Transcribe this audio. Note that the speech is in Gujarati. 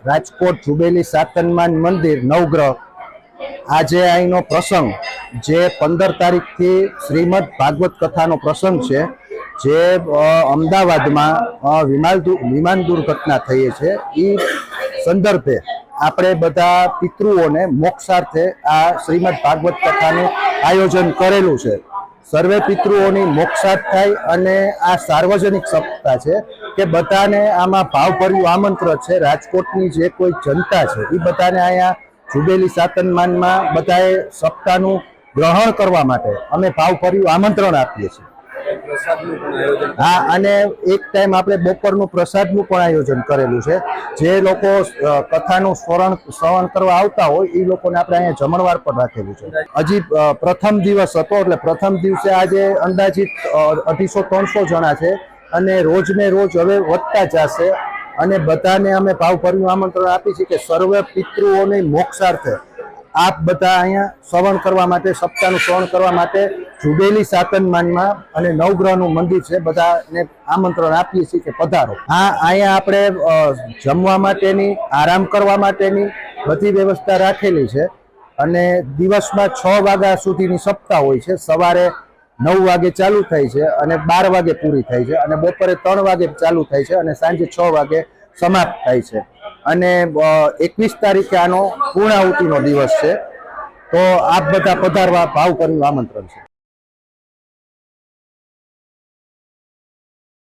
રાજકોટ જુબેલી સાતનમાન મંદિર નવગ્રહ. આજે અહીંનો પ્રસંગ, જે પંદર તારીખથી શ્રીમદ ભાગવત કથાનો પ્રસંગ છે, જે અમદાવાદમાં વિમાન વિમાન દુર્ઘટના થઈ છે એ સંદર્ભે આપણે બધા પિતૃઓને મોક્ષાર્થે આ શ્રીમદ ભાગવત કથાનું આયોજન કરેલું છે. સર્વે પિતૃઓની મોક્ષાર્થ થાય અને આ સાર્વજનિક સપ્તાહ છે. કે બધાને આમાં ભાવભર્યું આમંત્રણ છે રાજકોટની જે કોઈ જનતા છે એ બધાને અહીંયા જુબેલી સાતનમાનમાં બધાએ સપ્તાહનું ગ્રહણ કરવા માટે અમે ભાવભર્યું આમંત્રણ આપીએ છીએ. હા અને એક ટાઈમ આપણે બપોરનું પ્રસાદનું પણ આયોજન કરેલું છે. જે લોકો કથાનું સ્મરણ શ્રવણ કરવા આવતા હોય એ લોકોને આપણે અહીંયા જમણવાર પણ રાખેલું છે. હજી પ્રથમ દિવસ હતો એટલે પ્રથમ દિવસે આજે અંદાજિત અઢીસો ત્રણસો જણા છે. અને રોજ ને રોજ હવે વધતા જશે અને બધાને અમે ભાવભર્યું આમંત્રણ આપી છે કે સર્વે પિતૃઓની મોક્ષાર્થે આપ બધા અહીંયા શ્રવણ કરવા માટે, સપ્તાહનું શ્રવણ કરવા માટે જુબેલી સાતનમાનમાં અને નવગ્રહનું મંદિર છે, બધાને આમંત્રણ આપીએ છીએ કે પધારો. હા, અહીંયા આપણે જમવા માટેની, આરામ કરવા માટેની બધી વ્યવસ્થા રાખેલી છે અને દિવસમાં છ વાગ્યા સુધીની સપ્તાહ હોય છે. સવારે નવ વાગે ચાલુ થાય છે અને બાર વાગે પૂરી થાય છે અને બપોરે ત્રણ વાગે ચાલુ થાય છે અને સાંજે છ વાગે સમાપ્ત થાય છે. અને એકવીસ તારીખે આનો પૂર્ણાહુતિનો દિવસ છે. તો આપ બધા પધારવા ભાવ કર્યું આમંત્રણ છે.